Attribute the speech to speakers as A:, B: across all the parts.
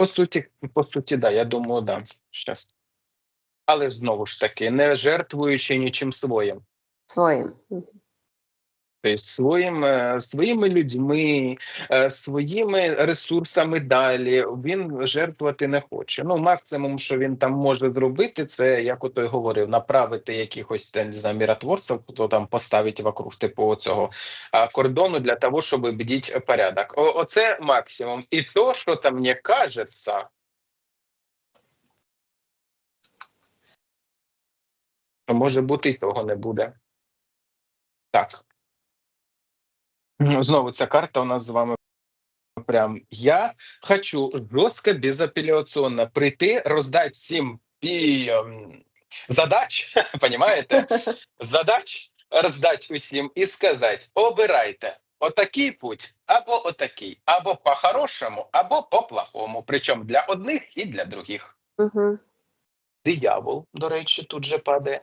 A: По суті, по суті, да, я думаю, да. Щас. Але знову ж таки, не жертвуючи нічим своїм.
B: Своїм.
A: Тобто своїм, е, своїми людьми, е, своїми ресурсами далі він жертвувати не хоче. Ну, максимум, що він там може зробити, це як ото й говорив, направити якихось не знаю, миротворців, хто там поставить вокруг типу цього кордону для того, щоб бдіть порядок. О, оце максимум. І то, що там мені кажеться. Може бути, і того не буде. Так. Знову ця карта у нас з вами прям. Я хочу жорстко, безапеляційно прийти, роздати всім пі... ем, задач, понимаєте? Задач роздати усім і сказати: обирайте отакий путь, або отакий, або по-хорошому, або по-плохому. Причому для одних і для других. Диявол, до речі, тут же падає.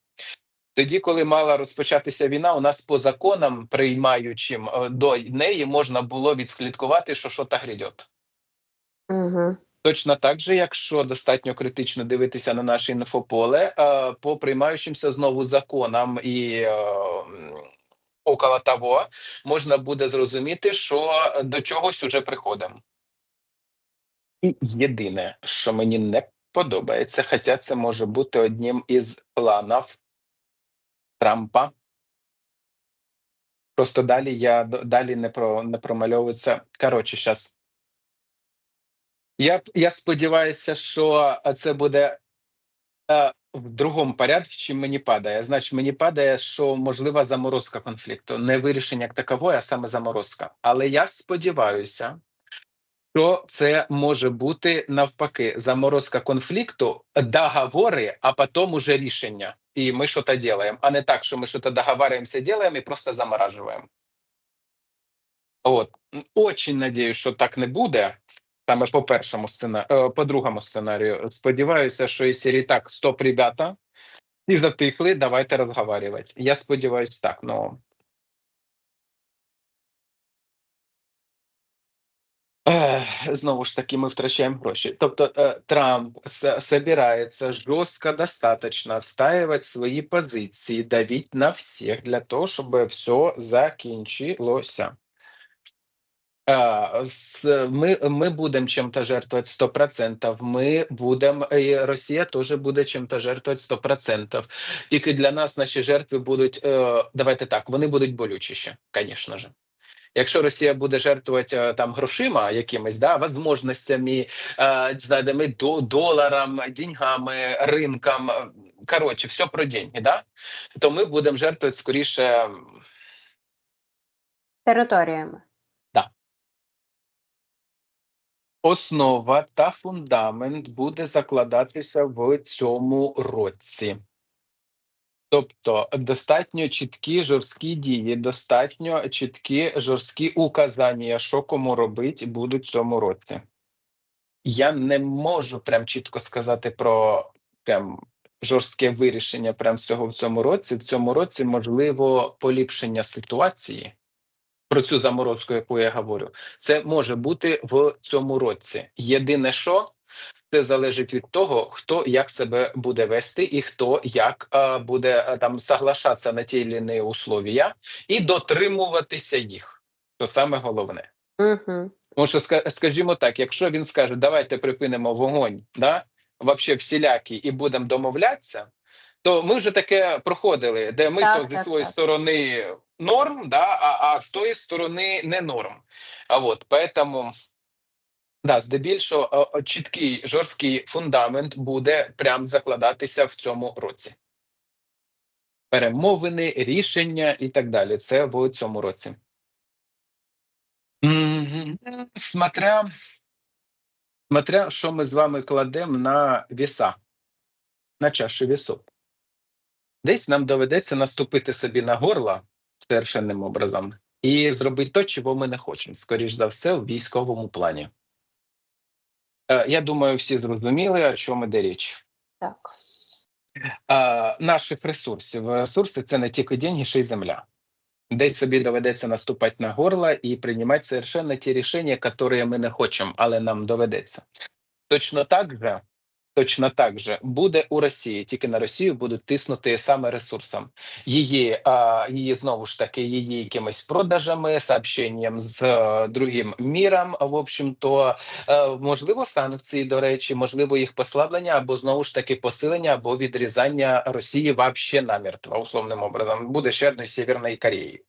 A: Тоді, коли мала розпочатися війна, у нас по законам, приймаючим е, до неї, можна було відслідкувати, що що та грядет.
B: Мгм.
A: Точно так же, якщо достатньо критично дивитися на наше інфополе, е, по приймаючимся знову законам і е, около того, можна буде зрозуміти, що до чогось уже приходимо. І єдине, що мені не подобається, хоча це може бути одним із планів Трампа. Просто далі я далі не про не промальовується. Коротше, зараз. Я, я сподіваюся, що це буде е, в другому порядку, чим мені падає. Значить, мені падає, що можлива заморозка конфлікту, не вирішення як такової, а саме заморозка. Але я сподіваюся, що це може бути навпаки заморозка конфлікту, договори, а потім уже рішення. І ми щось робимо, а не так, що ми щось договариваемся, делаем і просто заморажуємо. От очень надіюсь, що так не буде. Саме по першому сценарію, по другому сценарію. Сподіваюся, що і серії так, стоп, ребята, і затихли, давайте розговарювати. Я сподіваюся, так. Ну Знову ж таки, ми втрачаємо гроші. Тобто е, Трамп с- собирається жорстко достаточно отстаивать свої позиції, давить на всіх для того, щоб все закінчилося. Е, Ми, ми будемо чим-то жертвувати 100%, ми будемо, і Росія теж буде чим-то жертвувати 100%. Тільки для нас наші жертви будуть, е, давайте так, вони будуть болючіші, звісно ж. Якщо Росія буде жертвувати е, там грошима якимись, да, возможностями, е, знайдемо до доларам, деньгами, ринкам, е, коротше, все про деньги, да, то ми будемо жертвувати скоріше.
B: Територіями.
A: Основа та фундамент буде закладатися в цьому році. Тобто достатньо чіткі жорсткі дії, достатньо чіткі жорсткі указання, що кому робити, будуть в цьому році. Я не можу прям чітко сказати про прям жорстке вирішення прям всього в цьому році. В цьому році можливо поліпшення ситуації. Про цю заморозку, яку я говорю, це може бути в цьому році. Єдине, що це залежить від того, хто як себе буде вести, і хто як е, буде е, там соглашатися на ті чи інші условия і дотримуватися їх. То саме головне.
B: Угу.
A: Тому що ска- скажімо так, якщо він скаже, давайте припинимо вогонь, да, вообще всілякі, і будемо домовлятися, то ми вже таке проходили, де ми
B: Так,
A: то зі своєї сторони норм, да, а, а з тої сторони не норм. А от поэтому, да, здебільшого о, о, чіткий жорсткий фундамент буде прям закладатися в цьому році. Перемовини, рішення і так далі. Це в цьому році. Смотря смотря що ми з вами кладемо на віса, на чашу вісу. Десь нам доведеться наступити собі на горло совершенним образом і зробити те, чого ми не хочемо, скоріш за все, у військовому плані. Е, Я думаю, всі зрозуміли, о чому йде річ.
B: Так.
A: Е, Наших ресурсів. Ресурси це не тільки деньги, ще й земля. Десь собі доведеться наступати на горло і приймати совершенно ті рішення, які ми не хочемо, але нам доведеться. Точно так же, точно так же буде у Росії. Тільки на Росію будуть тиснути саме ресурсом. Її, а, її знову ж таки, її якимись продажами, сообщенням з е, другим міром. В общем-то, е, можливо, санкції, до речі, можливо, їх послаблення або знову ж таки посилення або відрізання Росії вообще намертво, условним образом. Буде ще одної Северної Кореї.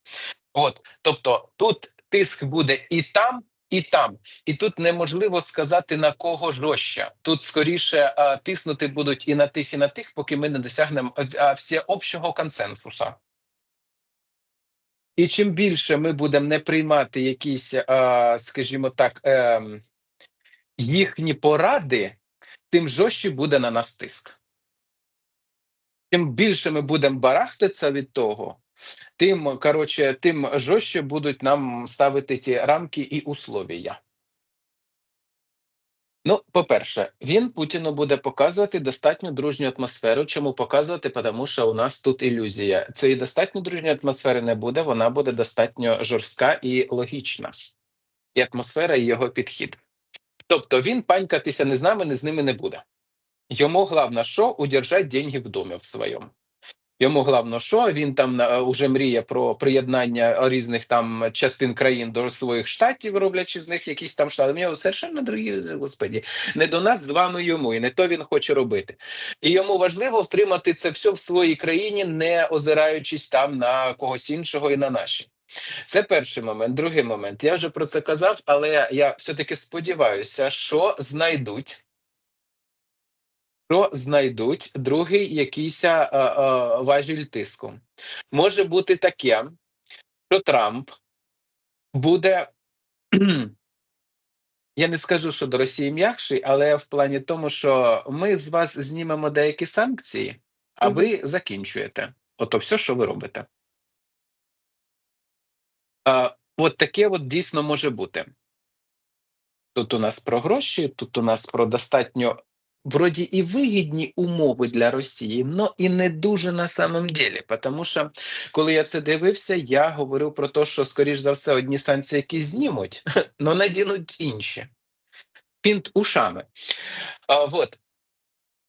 A: От, тобто, тут тиск буде і там. І там, і тут неможливо сказати на кого жорстче. Тут скоріше а, тиснути будуть і на тих, і на тих, поки ми не досягнемо всеобщого консенсусу. І чим більше ми будемо не приймати якісь, а, скажімо так, е, їхні поради, тим жорстче буде на нас тиск. Чим більше ми будемо барахтатися від того, тим коротше, тим жорстче будуть нам ставити ті рамки і условія. Ну, по-перше, він Путіну буде показувати достатньо дружню атмосферу. Чому показувати? Тому що у нас тут ілюзія. Цієї достатньо дружньої атмосфери не буде, вона буде достатньо жорстка і логічна. І атмосфера, і його підхід. Тобто він панькатися не з нами, не з ними не буде. Йому головне, що удержать деньги в домі в своєму. Йому головне, що він там уже мріє про приєднання різних там частин країн до своїх штатів, роблячи з них якісь там штати. У нього совершенно другі, господі, не до нас з вами йому, і не то він хоче робити. І йому важливо втримати це все в своїй країні, не озираючись там на когось іншого і на наші. Це перший момент. Другий момент. Я вже про це казав, але я все-таки сподіваюся, що знайдуть що знайдуть другий якийсь а, а, важіль тиску. Може бути таке, що Трамп буде. Я не скажу, що до Росії м'якший, але в плані тому, що ми з вас знімемо деякі санкції, а ви закінчуєте. Ото все, що ви робите. А, От таке от дійсно може бути. Тут у нас про гроші, тут у нас про достатньо вроді і вигідні умови для Росії, але і не дуже на самом деле. Тому що коли я це дивився, я говорив про те, що скоріш за все одні санкції якісь знімуть, але надінуть інші. Пінт ушами. А, вот.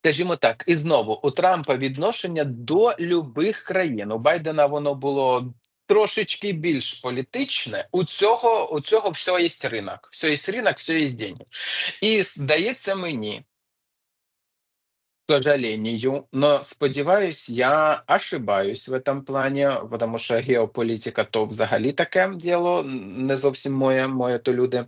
A: Скажімо так, і знову у Трампа відношення до любих країн. У Байдена воно було трошечки більш політичне. У цього у цього всього є ринок. Все є ринок, все є деньги. І здається мені, к сожалению, но сподіваюсь, я ошибаюсь в этом плані, тому що геополітика то взагалі таке діло, не зовсім моє, моє то люди.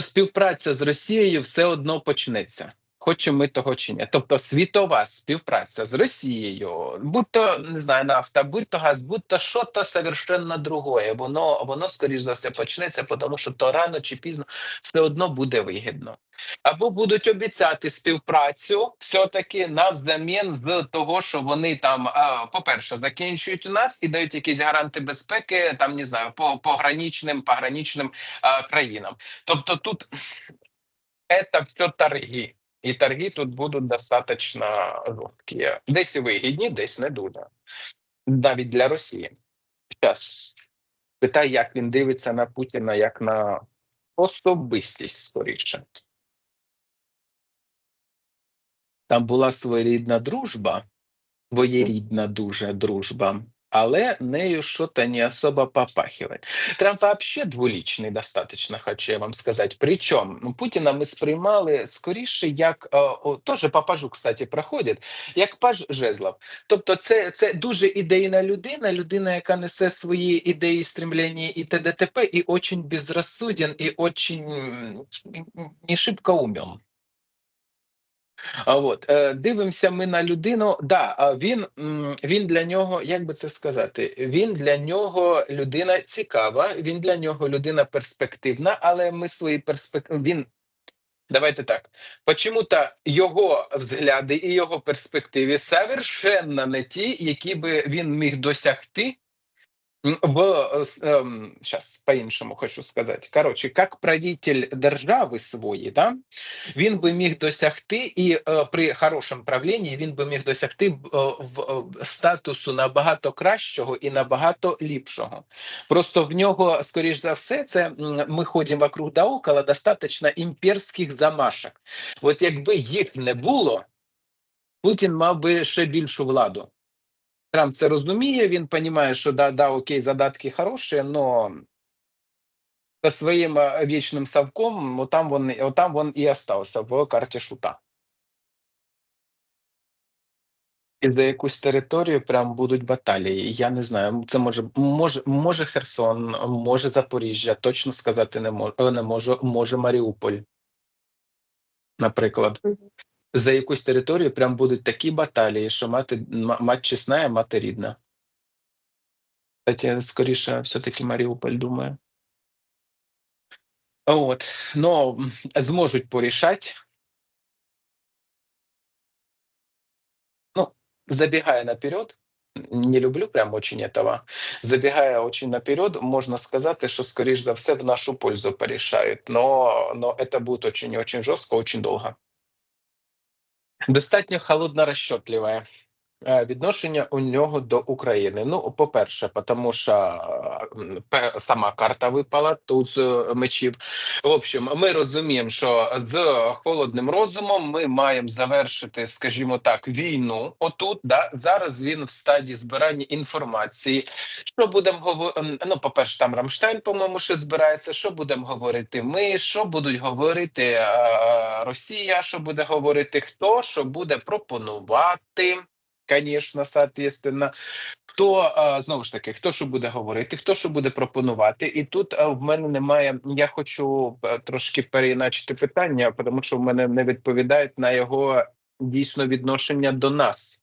A: Співпраця з Росією все одно почнеться. Хочемо ми того чи ні. Тобто світова співпраця з Росією, будь то не знаю, нафта, будь то газ, будь то що то совершенно другое. Воно воно скоріш за все почнеться, тому що то рано чи пізно все одно буде вигідно. Або будуть обіцяти співпрацю все-таки навзамін з того, що вони там, по-перше, закінчують нас і дають якісь гаранти безпеки, там не знаю, по пограничним пограничним країнам. Тобто тут це все торги. І торги тут будуть достатньо жорсткі. Десь вигідні, десь не дуже. Навіть для Росії. Зараз питай, як він дивиться на Путіна як на особистість скоріше. Там була своєрідна дружба, своєрідна дуже дружба але нею что-то не особо попахивает. Трамп вообще двуличний достаточно, хочу я вам сказати. Причому ну, Путіна ми сприймали скоріше, як о, теж по пажу, кстати, проходить, як паж жезлов. Тобто, це це дуже ідейна людина, людина, яка несе свої ідеї, стремлення і ТДТП, і очень безрозсуден, і очень не шибко умен. От е, дивимося ми на людину. Да, він, він для нього, як би це сказати, він для нього людина цікава, він для нього людина перспективна, але ми свої перспективи. Він давайте так. Почему-то його взгляди і його перспективи совершенно не ті, які би він міг досягти. В эм, сейчас по-іншому хочу сказати. Коротше, як правитель держави своєї, да, він би міг досягти, і е, при хорошому правлінні він би міг досягти е, в е, статусу набагато кращого і набагато ліпшого. Просто в нього, скоріш за все, це ми ходимо вокруг да около, достатньо імперських замашок. От якби їх не було, Путін мав би ще більшу владу. Трамп це розуміє, він розуміє, що да, да, окей, задатки хороші, але со своїм е, вічним совком, отам він, отам він і остався в карті шута. І за якусь територію прям будуть баталії. Я не знаю. Це може може, може Херсон, може Запоріжжя. Точно сказати не можу. Не можу. Може Маріуполь, наприклад. За якусь територію прям будуть такі баталії, що мати мать чесна, мати рідна. Кстати, скоріше, все-таки Маріуполь думаю. От, ну зможуть порішати. Ну, забегая наперед, не люблю прям очень этого. Забегая очень наперед, можна сказати, що скоріш за все в нашу пользу порішають, но, но это будет очень и очень жорстко, очень довго. Достатньо холодно розчетливе е, відношення у нього до України. Ну, по-перше, тому що е, сама карта випала тут з е, мечів. В общем, ми розуміємо, що з холодним розумом ми маємо завершити, скажімо так, війну. Отут да зараз він в стадії збирання інформації. Що будемо говорити? Ну, по-перше, там Рамштайн, по-моєму, ще збирається. Що будемо говорити? Ми що будуть говорити е, е, Росія? Що буде говорити хто? Що буде пропонувати? Звісно, соответственно. Хто знову ж таки, хто що буде говорити, хто що буде пропонувати, і тут в мене немає. Я хочу трошки переіначити питання, тому що в мене не відповідають на його дійсно відношення до нас.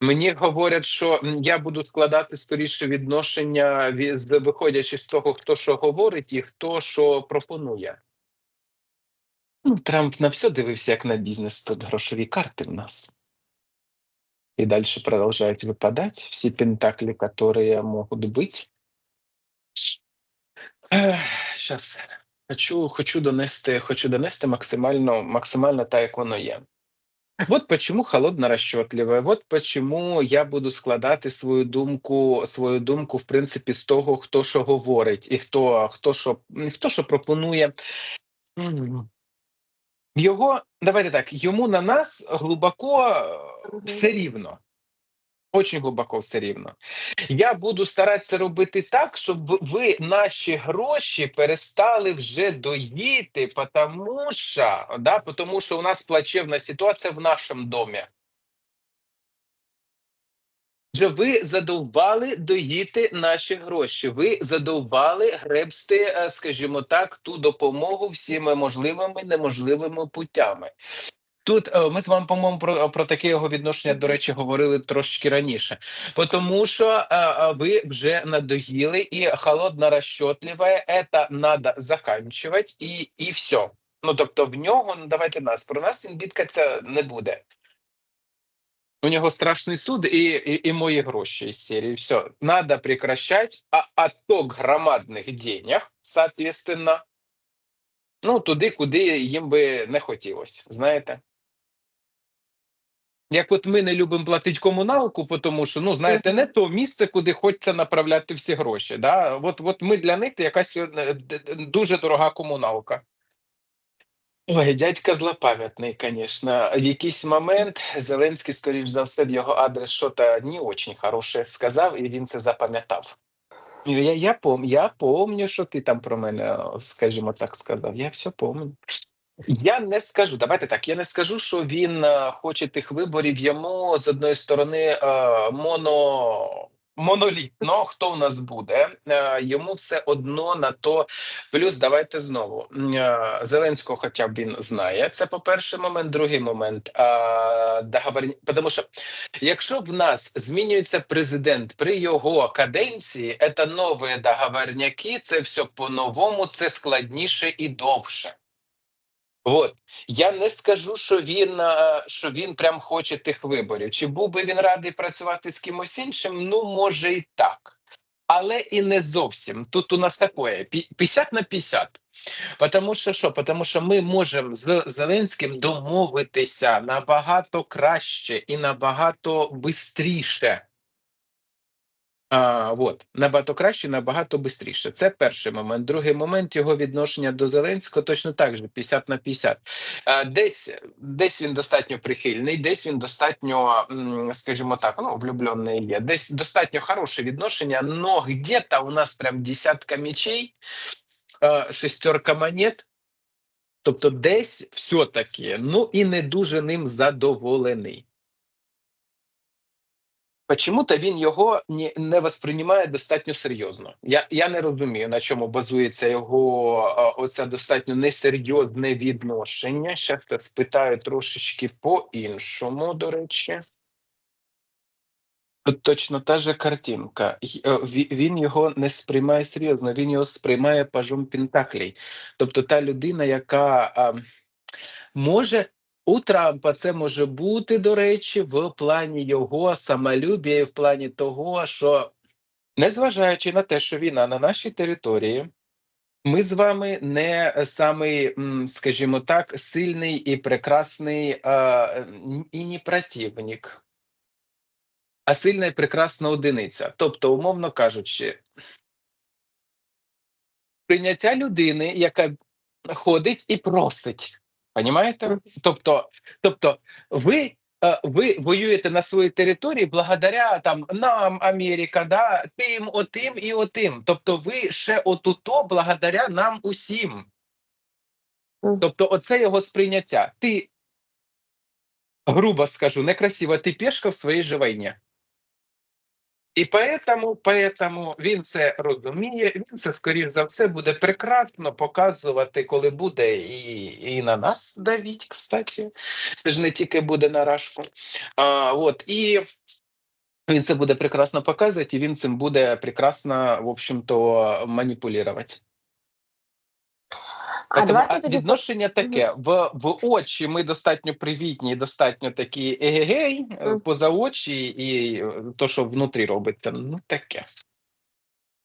A: Мені говорять, що я буду складати скоріше відношення з виходячи з того, хто що говорить і хто що пропонує. Ну, Трамп на все дивився як на бізнес. Тут грошові карти в нас И дальше продолжают выпадать все пентакли, которые могут быть. Сейчас хочу, хочу донести, хочу донести максимально, максимально так, як воно є. Вот почему холодно расчетливе, вот почему я буду складати свою думку, свою думку, в принципі, з того, хто що говорить, і хто, хто що, хто що пропонує. Його, давайте так, йому на нас глибоко е, все рівно. Очень глибоко все рівно. Я буду старатися робити так, щоб ви наші гроші перестали вже доїти, тому що, да, тому що у нас плачевна ситуація в нашому домі. Вже ви задовбали доїти наші гроші. Ви задовбали гребсти, е, скажімо так, ту допомогу всіми можливими неможливими путями. Тут е, ми з вами, по-моєму, про, про таке його відношення, до речі, говорили трошки раніше. Тому що е, е, ви вже надоїли, і холодно розчетливе, це треба закінчувати, і, і все. Ну тобто, в нього, ну давайте нас, про нас він бідкатися не буде. У нього страшний суд і, і, і мої гроші із серії. Все, надо прекращать, а отток громадних денег, соответственно, ну туди, куди їм би не хотілося, знаєте. Як от ми не любимо платити комуналку, тому що, ну, знаєте, не то місце, куди хочеться направляти всі гроші. Да? От, от ми для них якась е, дуже дорога комуналка. Ой, дядька злопам'ятний, звісно. В якийсь момент Зеленський, скоріш за все, в його адрес щось не дуже хороше сказав, і він це запам'ятав. Я, я, пом, я помню, що ти там про мене, скажімо так, сказав. Я все помню. Я не скажу, давайте так. Я не скажу, що він е, хоче тих виборів. Йому з одної сторони е, моно монолітно, хто у нас буде, е, йому все одно на то. Плюс давайте знову е, Зеленського, хоча б він знає. Це по перший момент. Другий момент е, договорні, тому що якщо в нас змінюється президент при його каденції, це нові договорняки, це все по-новому, це складніше і довше. От я не скажу, що він е, що він прям хоче тих виборів. Чи був би він радий працювати з кимось іншим? Ну може і так, але і не зовсім. Тут у нас таке пі- 50 на 50. Тому що що? Тому що ми можемо з Зеленським домовитися набагато краще і набагато бистріше. А, от, набагато краще, набагато швидше. Це перший момент. Другий момент його відношення до Зеленського точно так же 50 на 50. А, десь, десь він достатньо прихильний, десь він достатньо, скажімо так, ну, влюблений є. Десь достатньо хороше відношення, но где-то у нас прям десятка мечей, а, шестерка монет. Тобто, десь все-таки, ну і не дуже ним задоволений. Почему-то він його не, не восприймає достатньо серйозно. Я, я не розумію, на чому базується його оце достатньо несерйозне відношення. Щас я спитаю трошечки по-іншому, до речі. Тут точно та же картинка. Е, ві- Він його не сприймає серйозно, він його сприймає пажом Пентаклей. Тобто та людина, яка а, може у Трампа це може бути, до речі, в плані його самолюбія, і в плані того, що незважаючи на те, що війна на нашій території, ми з вами не самий, скажімо так, сильний і прекрасний а, і не противник, а сильна і прекрасна одиниця. Тобто, умовно кажучи, прийняття людини, яка ходить і просить. Понімаєте? Тобто, тобто, ви, е, ви воюєте на своїй території благодаря там нам, Америка, да, тим, отим і отим. Тобто, ви ще отуто благодаря нам усім. Тобто, оце його сприйняття. Ти, грубо скажу, некрасиво, ти пешка в своїй же війні. І поэтому, поэтому він це розуміє, він це, скоріш за все, буде прекрасно показувати, коли буде і, і на нас давіть, кстати. Ж не тільки буде на рашку. А, от, і він це буде прекрасно показувати, і він цим буде прекрасно, в общем-то, маніпулювати.
B: А давайте тоді
A: відношення таке: в, в очі ми достатньо привітні, достатньо такі егегей, поза очі, і е, то, що внутрі робиться, ну таке.